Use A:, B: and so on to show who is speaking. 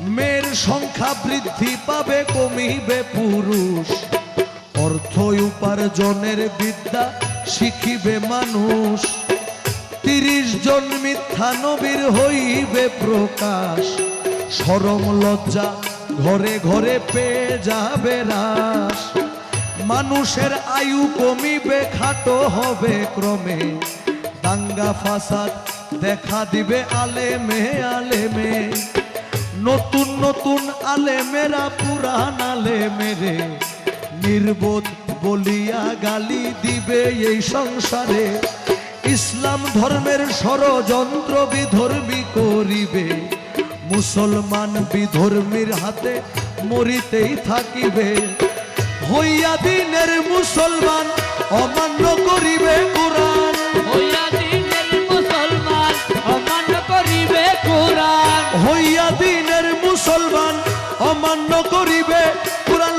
A: মেয়ের সংখ্যা বৃদ্ধি পাবে, কমিবে পুরুষ। অর্থ উপার্জনের বিদ্যা শিখিবে মানুষ। তিরিশ জন মিথ্যা নবীর হইবে প্রকাশ। সরম লজ্জা ঘরে ঘরে পেয়ে যাবে রাস মানুষের আয়ু কমিবে, খাটো হবে ক্রমে। দাঙ্গা ফাসাদ দেখা দিবে আলেমে আলেমে। নতুন নতুন আলেমেরা পুরান আলেমেরে নির্বোধ বলিয়া গালি দিবে এই সংসারে। ইসলাম ধর্মের ষড়যন্ত্র বিধর্মী করিবে। মুসলমান বিধর্মীর হাতে মরিতেই থাকিবে। হইয়া দিনের মুসলমান অমান্য করিবে কোরআন।
B: হইয়া দিনের মুসলমান অমান্য করিবে কোরআন।
A: হইয়া মুসলমান অমান্য করিবে কোরআন